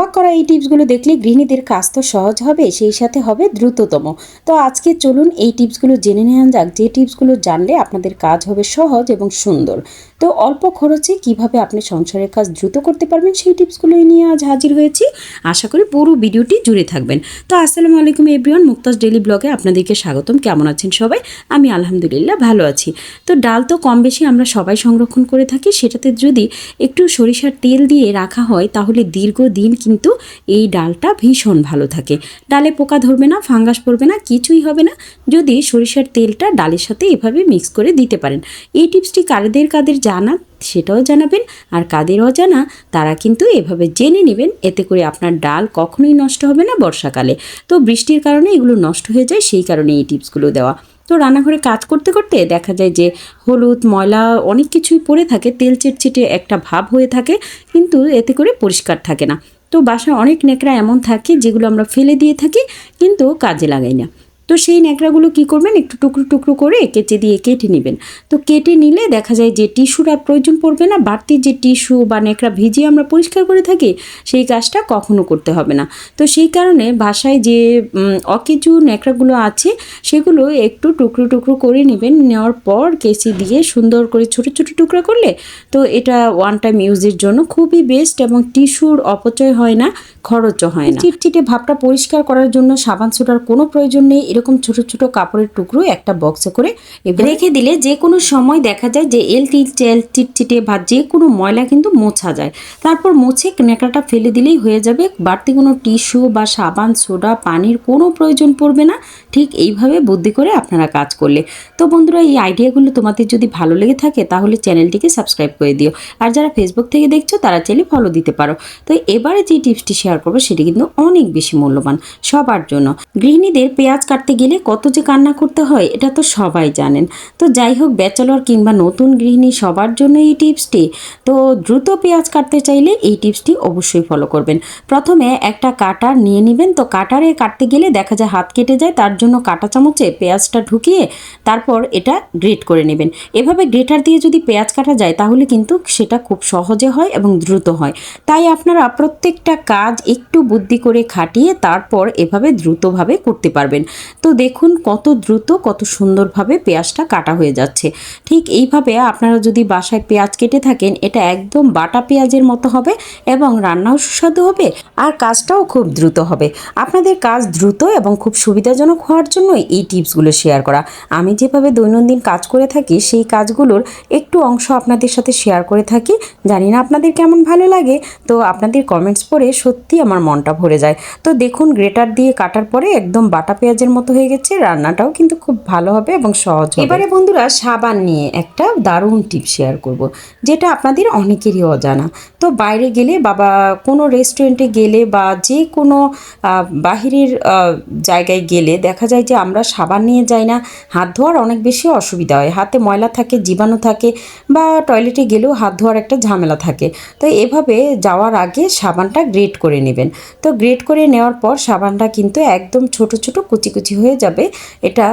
অবাক করা এই টিপসগুলো দেখলে গৃহিণীদের কাজ তো সহজ হবে, সেই সাথে হবে দ্রুততম। তো আজকে চলুন এই টিপসগুলো জেনে নেওয়া যাক, যে টিপসগুলো জানলে আপনাদের কাজ হবে সহজ এবং সুন্দর। তো অল্প খরচে কীভাবে আপনি সংসারের কাজ দ্রুত করতে পারবেন, সেই টিপসগুলোই নিয়ে আজ হাজির হয়েছি। আশা করি পুরো ভিডিওটি জুড়ে থাকবেন। তো আসসালামু আলাইকুম এভরিওয়ান, মুক্তাজ ডেলি ব্লগে আপনাদেরকে স্বাগতম। কেমন আছেন সবাই? আমি আলহামদুলিল্লাহ ভালো আছি। তো ডাল তো কম বেশি আমরা সবাই সংরক্ষণ করে থাকি, সেটাতে যদি একটু সরিষার তেল দিয়ে রাখা হয়, তাহলে দীর্ঘদিন কিন্তু এই ডালটা ভীষণ ভালো থাকে। ডালে পোকা ধরবে না, ফাঙ্গাস পড়বে না, কিছুই হবে না। যদি সরিষার তেলটা ডালের সাথে এভাবে মিক্স করে দিতে পারেন। এই টিপসটি কাদের কাদের জানা সেটাও জানাবেন, আর কাদের অজানা তারা কিন্তু এভাবে জেনে নেবেন। এতে করে আপনার ডাল কখনোই নষ্ট হবে না বর্ষাকালে। তো বৃষ্টির কারণে এগুলো নষ্ট হয়ে যায়, সেই কারণে এই টিপসগুলো দেওয়া। তো রান্নাঘরে কাজ করতে করতে দেখা যায় যে হলুদ, ময়লা অনেক কিছুই পড়ে থাকে, তেল চিটচিটে একটা ভাব হয়ে থাকে, কিন্তু এতে করে পরিষ্কার থাকে না। তো বাসা অনেক নেকড়া এমন থাকে যেগুলো আমরা ফেলে দিয়ে থাকি, কিন্তু কাজে লাগাই না। তো সেই ন্যাকড়াগুলো কি করবেন? একটু টুকরো টুকরো করে কেচে দিয়ে কেটে নেবেন। তো কেটে নিলে দেখা যায় যে টিস্যুর আর প্রয়োজন পড়বে না, বাড়তি যে টিস্যু বা ন্যাকড়া ভিজিয়ে আমরা পরিষ্কার করে থাকি, সেই কাজটা কখনো করতে হবে না। তো সেই কারণে বাসায় যে অকেজু ন্যাকড়াগুলো আছে, সেগুলো একটু টুকরো টুকরো করে নেবেন। নেওয়ার পর কেসি দিয়ে সুন্দর করে ছোট ছোট টুকরা করলে তো এটা ওয়ান টাইম ইউজের জন্য খুবই বেস্ট এবং টিস্যুর অপচয় হয় না, খরচও হয় না। চিটচিটে ভাবটা পরিষ্কার করার জন্য সাবান সোডার কোনো প্রয়োজন নেই এরকম ছোট ছোট কাপড়ের টুকরো একটা বক্সে করে রেখে দিলে যে কোনো সময় দেখা যায় যে এল টিল চিটচিটে বা যে কোনো ময়লা কিন্তু মোছা যায়। তারপর মুছে ন্যাকড়াটা ফেলে দিলেই হয়ে যাবে। বাড়তি কোনো টিস্যু বা সাবান, সোডা, পানির কোনো প্রয়োজন পড়বে না। ঠিক এইভাবে বুদ্ধি করে আপনারা কাজ করলে। তো বন্ধুরা, এই আইডিয়াগুলো তোমাদের যদি ভালো লেগে থাকে তাহলে চ্যানেলটিকে সাবস্ক্রাইব করে দিও। আর যারা ফেসবুক থেকে দেখছ, তারা চাইলে ফলো দিতে পারো। তো এবারে যে টিপসটি শেয়ার করব, সেটি কিন্তু অনেক বেশি মূল্যবান সবার জন্য। গৃহিণীদের পেঁয়াজ কাটতে গেলে কত যে কান্না করতে হয়, এটা তো সবাই জানেন। তো যাই হোক, ব্যাচেলর কিংবা নতুন গৃহিণী সবার জন্য এই টিপসটি। তো দ্রুত পেঁয়াজ কাটতে চাইলে এই টিপসটি অবশ্যই ফলো করবেন। প্রথমে একটা কাটার নিয়ে নেবেন। তো কাটারে কাটতে গেলে দেখা যায় হাত কেটে যায়, তার জন্য কাটা চামচে পেঁয়াজটা ঢুকিয়ে তারপর এটা গ্রেট করে নেবেন। এভাবে গ্রেটার দিয়ে যদি পেঁয়াজ কাটা যায়, তাহলে কিন্তু সেটা খুব সহজে হয় এবং দ্রুত হয়। তাই আপনারা প্রত্যেকটা কাজ একটু বুদ্ধি করে খাটিয়ে তারপর এভাবে দ্রুতভাবে করতে পারবেন। তো দেখুন কত দ্রুত, কত সুন্দরভাবে পেঁয়াজটা কাটা হয়ে যাচ্ছে। ঠিক এইভাবে আপনারা যদি বাসায় পেঁয়াজ কেটে থাকেন, এটা একদম বাটা পেঁয়াজের মতো হবে এবং রান্নাও সুস্বাদু হবে আর কাজটাও খুব দ্রুত হবে। আপনাদের কাজ দ্রুত এবং খুব সুবিধাজনক হওয়ার জন্য এই টিপসগুলো শেয়ার করা। আমি যেভাবে দৈনন্দিন কাজ করে থাকি, সেই কাজগুলোর একটু অংশ আপনাদের সাথে শেয়ার করে থাকি। জানি না আপনাদের কেমন ভালো লাগে, তো আপনাদের কমেন্টস পড়ে সত্যি আমার মনটা ভরে যায়। তো দেখুন, গ্রেটার দিয়ে কাটার পরে একদম বাটা পেঁয়াজের মতো হয়ে গেছে, রান্নাটাও কিন্তু খুব ভালো হবে এবং সহজ এবারে বন্ধুরা, সাবান নিয়ে একটা দারুণ টিপ শেয়ার করব, যেটা আপনাদের অনেকেরই অজানা। তো বাইরে গেলে বাবা কোনো রেস্টুরেন্টে গেলে বা যে কোনো বাহিরের জায়গায় গেলে দেখা যায় যে আমরা সাবান নিয়ে যাই না, হাত ধোয়ার অনেক বেশি অসুবিধা হয়। হাতে ময়লা থাকে, জীবাণু থাকে বা টয়লেটে গেলেও হাত ধোয়ার একটা ঝামেলা থাকে। তো এভাবে যাওয়ার আগে সাবানটা গ্রেট করে নেবেন। তো গ্রেট করে নেওয়ার পর সাবানটা কিন্তু একদম ছোট ছোট, কুচি কুচি হয়ে যাবে, এটা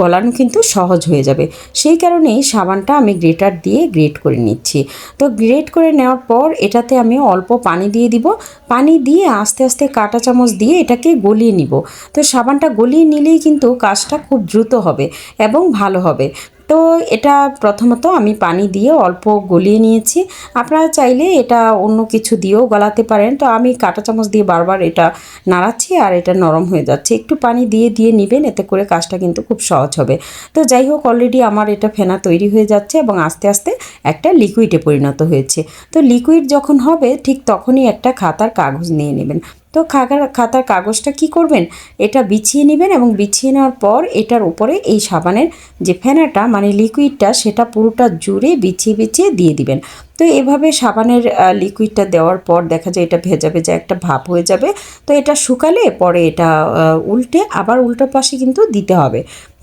গলানো কিন্তু সহজ হয়ে যাবে। সেই কারণেই সাবানটা আমি গ্রেটার দিয়ে গ্রেট করে নিচ্ছি। তো গ্রেট করে নেওয়ার পর এটাতে আমি অল্প পানি দিয়ে দিব। পানি দিয়ে আস্তে আস্তে কাটা চামচ দিয়ে এটাকে গলিয়ে নিব। তো সাবানটা গলিয়ে নিলেই কিন্তু কাজটা খুব দ্রুত হবে এবং ভালো হবে। তো এটা প্রথমত আমি পানি দিয়ে অল্প গলিয়ে নিয়েছি। আপনারা চাইলে এটা অন্য কিছু দিয়েও গলাতে পারেন। তো আমি কাঁটা চামচ দিয়ে বারবার এটা নাড়াচ্ছি আর এটা নরম হয়ে যাচ্ছে। একটু পানি দিয়ে দিয়ে নেবেন, এতে করে কাজটা কিন্তু খুব সহজ হবে। তো যাই হোক অলরেডি আমার এটা ফেনা তৈরি হয়ে যাচ্ছে এবং আস্তে আস্তে একটা লিকুইডে পরিণত হয়েছে। তো লিকুইড যখন হবে, ঠিক তখনই একটা খাতার কাগজ নিয়ে নেবেন। তো খাগার খাতার কাগজটা কি করবেন? এটা বিছিয়ে নেবেন এবং বিছিয়ে নেওয়ার পর এটার উপরে এই সাবানের যে ফেনাটা মানে লিকুইডটা, সেটা পুরোটা জুড়ে বিছিয়ে বিছিয়ে দিয়ে দিবেন। তো এভাবে সাবানের লিকুইডটা দেওয়ার পর দেখা যায় এটা ভেজা ভেজা একটা ভাপ হয়ে যাবে। তো এটা শুকালে পরে এটা উল্টে আবার উল্টো পাশে কিন্তু দিতে হবে।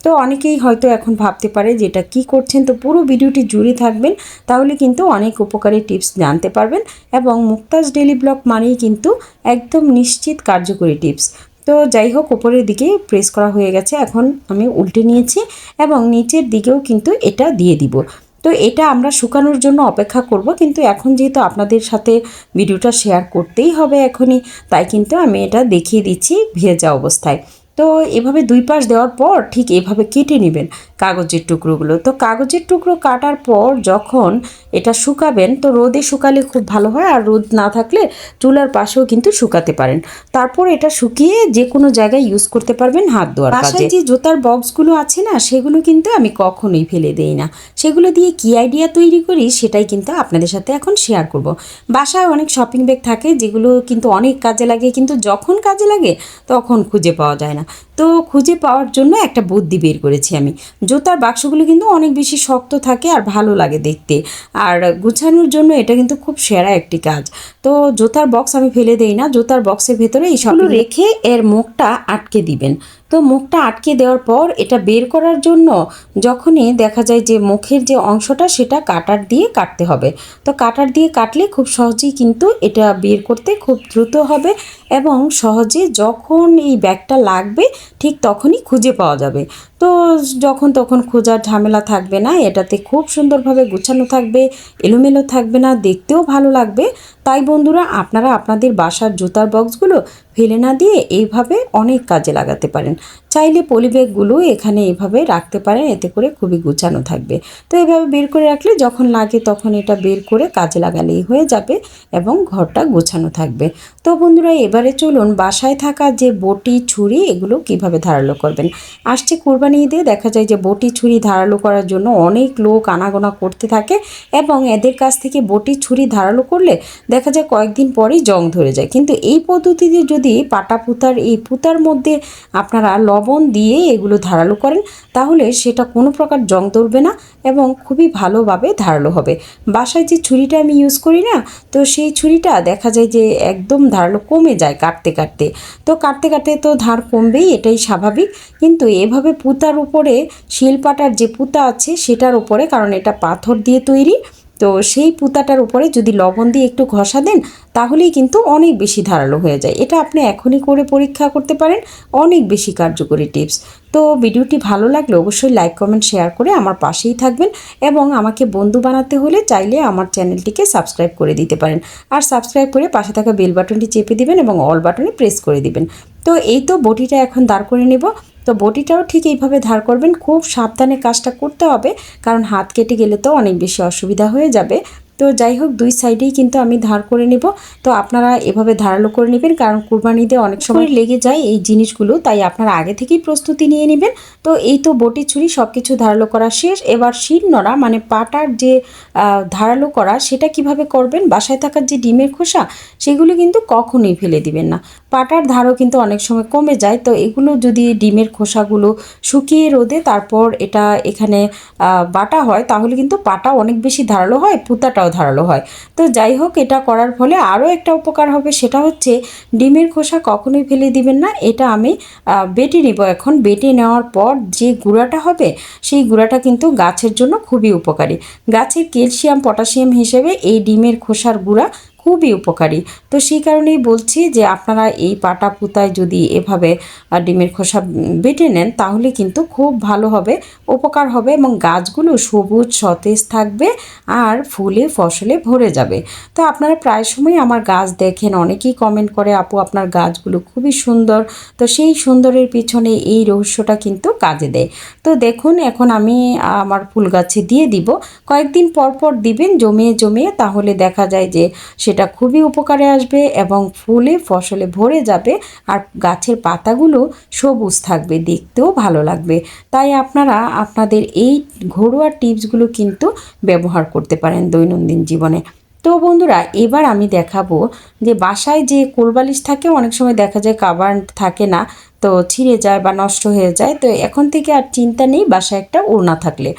তো অনেকেই হয়তো এখন ভাবতে পারে যে এটা কী করছেন, তো পুরো ভিডিওটি জুড়ে থাকবেন, তাহলে কিন্তু অনেক উপকারী টিপস জানতে পারবেন এবং মুক্তাজ ডেলি ব্লগ মানেই কিন্তু একদম নিশ্চিত কার্যকরী টিপস। তো যাই হোক, উপরের দিকে প্রেস করা হয়ে গেছে, এখন আমি উল্টে নিয়েছি এবং নিচের দিকেও কিন্তু এটা দিয়ে দিব। তো এটা আমরা শুকানোর জন্য অপেক্ষা করব, কিন্তু এখন যেহেতু আপনাদের সাথে ভিডিওটা শেয়ার করতেই হবে এখনই, তাই কিন্তু আমি এটা দেখিয়ে দিচ্ছি ভেজা অবস্থায়। তো এভাবে দুই পাশ দেওয়ার পর ঠিক এভাবে কেটে নেবেন কাগজের টুকরোগুলো। তো কাগজের টুকরো কাটার পর যখন এটা শুকাবেন, তো রোদে শুকালে খুব ভালো হয় আর রোদ না থাকলে চুলার পাশেও কিন্তু শুকাতে পারেন। তারপর এটা শুকিয়ে যে কোনো জায়গায় ইউজ করতে পারবেন হাত ধোয়ার কাজে। যে জুতার বক্সগুলো আছে না, সেগুলো কিন্তু আমি কখনোই ফেলে দেই না। সেগুলো দিয়ে কি আইডিয়া তৈরি করি সেটাই কিন্তু আপনাদের সাথে এখন শেয়ার করব। বাসায় অনেক শপিং ব্যাগ থাকে যেগুলো কিন্তু অনেক কাজে লাগে, কিন্তু যখন কাজে লাগে তখন খুঁজে পাওয়া যায় না। তো খুঁজে পাওয়ার জন্য একটা বুদ্ধি বের করেছি আমি। জুতার বাক্সগুলো কিন্তু অনেক বেশি শক্ত থাকে আর ভালো লাগে দেখতে। আর গুছানোর জন্য এটা কিন্তু খুব সেরা একটি কাজ। তো জুতার বক্স আমি ফেলে দেই না জুতার বক্সের ভেতরে এই সবগুলো রেখে এর মুখটা আটকে দিবেন। তো মুখটা আটকে দেওয়ার পর এটা বের করার জন্য যখনই দেখা যায় যে মুখের যে অংশটা সেটা কাটার দিয়ে কাটতে হবে। তো কাটার দিয়ে কাটলে খুব সহজেই কিন্তু এটা বের করতে খুব দ্রুত হবে এবং সহজে যখন এই ব্যাগটা লাগবে ঠিক তখনই খুঁজে পাওয়া যাবে। তো যখন তখন খোঁজার ঝামেলা থাকবে না, এটাতে খুব সুন্দরভাবে গুছানো থাকবে, এলোমেলো থাকবে না, দেখতেও ভালো লাগবে। তাই বন্ধুরা, আপনারা আপনাদের বাসার জুতার বক্সগুলো ফেলে না দিয়ে এইভাবে অনেক কাজে লাগাতে পারেন। চাইলে পলিব্যাগগুলো এখানে এভাবে রাখতে পারেন, এতে করে খুবই গুছানো থাকবে। তো এভাবে বের করে রাখলে যখন লাগে তখন এটা বের করে কাজে লাগালেই হয়ে যাবে এবং ঘরটা গোছানো থাকবে। তো বন্ধুরা, এবারে চলুন বাসায় থাকা যে বটি, ছুরি, এগুলো কীভাবে ধারালো করবেন? আসছে কোরবানি ঈদে দেখা যায় যে বটি, ছুরি ধারালো করার জন্য অনেক লোক আনাগোনা করতে থাকে এবং এদের কাছ থেকে বটি, ছুরি ধারালো করলে দেখা যায় কয়েকদিন পরেই জং ধরে যায়। কিন্তু এই পদ্ধতিতে যদি পাটা পুতার, এই পুতার মধ্যে আপনারা লবণ দিয়ে এগুলো ধারালো করেন, তাহলে সেটা কোনো প্রকার জং ধরবে না এবং খুবই ভালোভাবে ধারালো হবে। বাসায় যে ছুরিটা আমি ইউজ করি না, তো সেই ছুরিটা দেখা যায় যে একদম ধারালো কমে যায় কাটতে কাটতে। তো কাটতে কাটতে তো ধার কমবেই, এটাই স্বাভাবিক। কিন্তু এভাবে পুতার উপরে, শিলপাটার যে পুতা আছে সেটার উপরে, কারণ এটা পাথর দিয়ে তৈরি তো সেই পুতাটার উপরে যদি লবণ দিয়ে একটু ঘষা দেন, তাহলেই কিন্তু অনেক বেশি ধারালো হয়ে যায়। এটা আপনি এখনই করে পরীক্ষা করতে পারেন, অনেক বেশি কার্যকরী টিপস। তো ভিডিওটি ভালো লাগলে অবশ্যই লাইক, কমেন্ট, শেয়ার করে আমার পাশেই থাকবেন এবং আমাকে বন্ধু বানাতে হলে চাইলে আমার চ্যানেলটিকে সাবস্ক্রাইব করে দিতে পারেন। আর সাবস্ক্রাইব করে পাশে থাকা বেল বাটনটি চেপে দিবেন এবং অল বাটনে প্রেস করে দিবেন। তো এই তো বটিটা এখন দাঁড় করে নেব। তো বটিটাও ঠিক এইভাবে ধার করবেন খুব সাবধানে কাজটা করতে হবে কারণ হাত কেটে গেলে তো অনেক বেশি অসুবিধা হয়ে যাবে। তো যাই হোক দুই সাইডেই কিন্তু আমি ধার করে নেব। তো আপনারা এভাবে ধারালো করে নেবেন কারণ কুরবানিতে অনেক সময় লেগে যায় এই জিনিসগুলো তাই আপনারা আগে থেকেই প্রস্তুতি নিয়ে নেবেন। তো এই তো বটি ছুরি সব কিছু ধারালো করা শেষ। এবার শিল নড়া মানে পাটার যে ধারালো করা সেটা কীভাবে করবেন? বাসায় থাকার যে ডিমের খোসা সেগুলো কিন্তু কখনোই ফেলে দিবেন না। পাটার ধারও কিন্তু অনেক সময় কমে যায়। তো এগুলো যদি ডিমের খোসাগুলো শুকিয়ে রোদে তারপর এটা এখানে বাটা হয়, তাহলে কিন্তু পাটা অনেক বেশি ধারালো হয়, পুতাটাও ধারালো হয়। তো যাই হোক, এটা করার ফলে আরও একটা উপকার হবে, সেটা হচ্ছে ডিমের খোসা কখনোই ফেলে দিবেন না। এটা আমি বেটে নিব এখন। বেটে নেওয়ার পর যে গুঁড়াটা হবে, সেই গুঁড়াটা কিন্তু গাছের জন্য খুবই উপকারী। গাছের ক্যালসিয়াম, পটাশিয়াম হিসেবে এই ডিমের খোসার গুঁড়া খুবই উপকারী। তো সেই কারণেই বলছি যে আপনারা এই পাটা পুতায় যদি এভাবে ডিমের খোসা বেটে নেন, তাহলে কিন্তু খুব ভালো হবে, উপকার হবে এবং গাছগুলো সবুজ, সতেজ থাকবে আর ফুলে, ফসলে ভরে যাবে। তো আপনারা প্রায় সময় আমার গাছ দেখেন, অনেকেই কমেন্ট করে, আপু, আপনার গাছগুলো খুবই সুন্দর। তো সেই সুন্দরের পিছনে এই রহস্যটা কিন্তু কাজে দেয়। তো দেখুন, এখন আমি আমার ফুল গাছে দিয়ে দিব। কয়েকদিন পর পর দিবেন, জমিয়ে জমিয়ে, তাহলে দেখা যায় যে সেটা সেটা খুবই উপকারে আসবে এবং ফুলে ফসলে ভরে যাবে আর গাছের পাতাগুলো সবুজ থাকবে, দেখতেও ভালো লাগবে। তাই আপনারা আপনাদের এই ঘরোয়া টিপসগুলো কিন্তু ব্যবহার করতে পারেন দৈনন্দিন জীবনে। তো বন্ধুরা, এবার আমি দেখাবো যে বাসায় যে কোলবালিশ থাকে, অনেক সময় দেখা যায় কাবার থাকে না, তো ছিঁড়ে যায় বা নষ্ট হয়ে যায়। তো এখন থেকে আর চিন্তা নেই বাসায় একটা ওড়না থাকলে।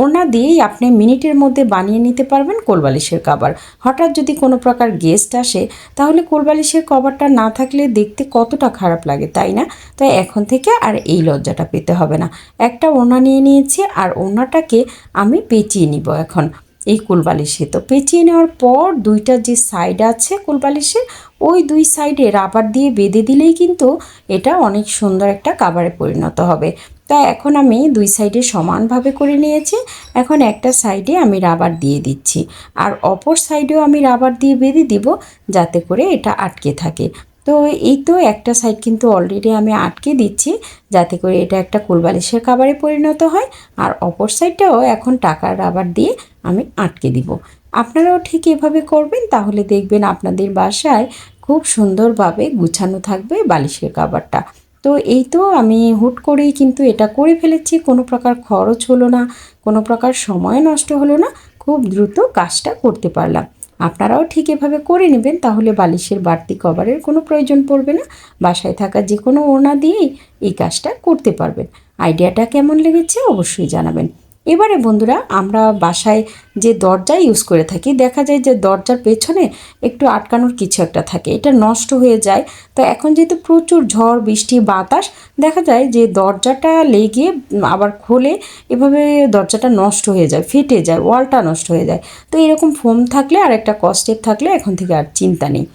ওড়না দিয়েই আপনি মিনিটের মধ্যে বানিয়ে নিতে পারবেন কোলবালিশের কাবার হঠাৎ যদি কোনো প্রকার গেস্ট আসে, তাহলে কোলবালিশের কভারটা না থাকলে দেখতে কতটা খারাপ লাগে, তাই না? তাই এখন থেকে আর এই লজ্জাটা পেতে হবে না। একটা ওড়না নিয়ে নিয়েছি আর ওড়নাটাকে আমি পেঁচিয়ে নিব এখন। এই কুলবালিশে তো পেঁচিয়ে নেওয়ার পর দুইটা যে সাইড আছে কুলবালিশের, ওই দুই সাইডে রাবার দিয়ে বেঁধে দিলেই কিন্তু এটা অনেক সুন্দর একটা কাবারে পরিণত হবে। তা এখন আমি দুই সাইডে সমানভাবে করে নিয়েছি। এখন একটা সাইডে আমি রাবার দিয়ে দিচ্ছি। আর অপর সাইডেও আমি রাবার দিয়ে বেঁধে দিব যাতে করে এটা আটকে থাকে। তো এই তো একটা সাইড কিন্তু অলরেডি আমি আটকে দিচ্ছি যাতে করে এটা একটা কুলবালিশের খাবারে পরিণত হয়। আর অপর সাইডটাও এখন টাকার রাবার দিয়ে আমি আটকে দিব। আপনারাও ঠিক এভাবে করবেন, তাহলে দেখবেন আপনাদের বাসায় খুব সুন্দরভাবে গুছানো থাকবে বালিশের কাবারটা তো এই তো আমি হুট করেই কিন্তু এটা করে ফেলেছি। কোনো প্রকার খরচ হলো না, কোনো প্রকার সময় নষ্ট হলো না, খুব দ্রুত কাজটা করতে পারলাম। আপনারাও ঠিক এভাবে করে নেবেন, তাহলে বালিশের বাড়তি কভারের কোনো প্রয়োজন পড়বে না। বাসায় থাকা যে কোনো ওনা দিয়েই এই কাজটা করতে পারবেন। আইডিয়াটা কেমন লেগেছে অবশ্যই জানাবেন। এবারে বন্ধুরা, আমরা বাসায় যে দরজা ইউজ করে থাকি, দেখা যায় যে দরজার পেছনে একটু আটকানোর কিছু একটা থাকে। এটা নষ্ট হয়ে যায়। তো এখন যেহেতু প্রচুর ঝড়, বৃষ্টি, বাতাস, দেখা যায় যে দরজাটা লেগে আবার খোলে, এভাবে দরজাটা নষ্ট হয়ে যায়, ফেটে যায়, ওয়ালটা নষ্ট হয়ে যায়। তো এরকম ফোম থাকলে আর একটা কস্টেপ থাকলে এখন থেকে আর চিন্তা নেই।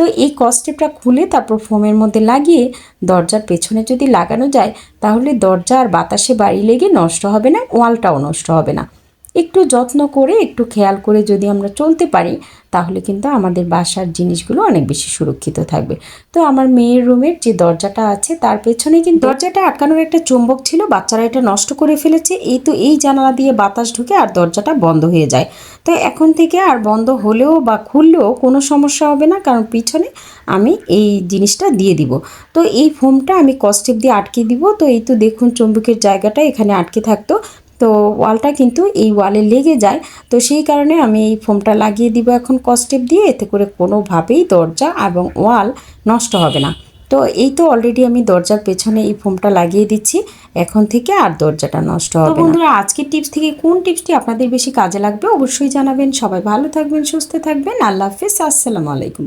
তো এই কস্টেপটা খুলে তারপর ফোমের মধ্যে লাগিয়ে দরজার পেছনে যদি লাগানো যায়, তাহলে দরজা আর বাতাসে বাড়ি লেগে নষ্ট হবে না, ওয়ালটাও নষ্ট হবে না। একটু যত্ন করে, একটু খেয়াল করে যদি আমরা চলতে পারি, তাহলে কিন্তু আমাদের বাসার জিনিসগুলো অনেক বেশি সুরক্ষিত থাকবে। তো আমার মেয়ের রুমের যে দরজাটা আছে, তার পেছনে কিন্তু দরজাটা আটকানোর একটা চুম্বক ছিল, বাচ্চারা এটা নষ্ট করে ফেলেছে। এই তো এই জানালা দিয়ে বাতাস ঢুকে আর দরজাটা বন্ধ হয়ে যায়। তো এখন থেকে আর বন্ধ হলেও বা খুললেও কোনো সমস্যা হবে না, কারণ পিছনে আমি এই জিনিসটা দিয়ে দিব। তো এই ফোমটা আমি কস্টেপ দিয়ে আটকে দিব। তো এই তো দেখুন, চুম্বকের জায়গাটা এখানে আটকে থাকতো। তো ওয়ালটা কিন্তু এই ওয়ালে লেগে যায়। তো সেই কারণে আমি এই ফোমটা লাগিয়ে দিব এখন কস্টেপ দিয়ে। এতে করে কোনোভাবেই দরজা এবং ওয়াল নষ্ট হবে না। তো এই তো অলরেডি আমি দরজার পেছনে এই ফোমটা লাগিয়ে দিচ্ছি। এখন থেকে আর দরজাটা নষ্ট হবে বন্ধুরা আজকের টিপস থেকে কোন টিপসটি আপনাদের বেশি কাজে লাগবে অবশ্যই জানাবেন। সবাই ভালো থাকবেন সুস্থ থাকবেন। আল্লাহ হাফিজ আসসালামু আলাইকুম।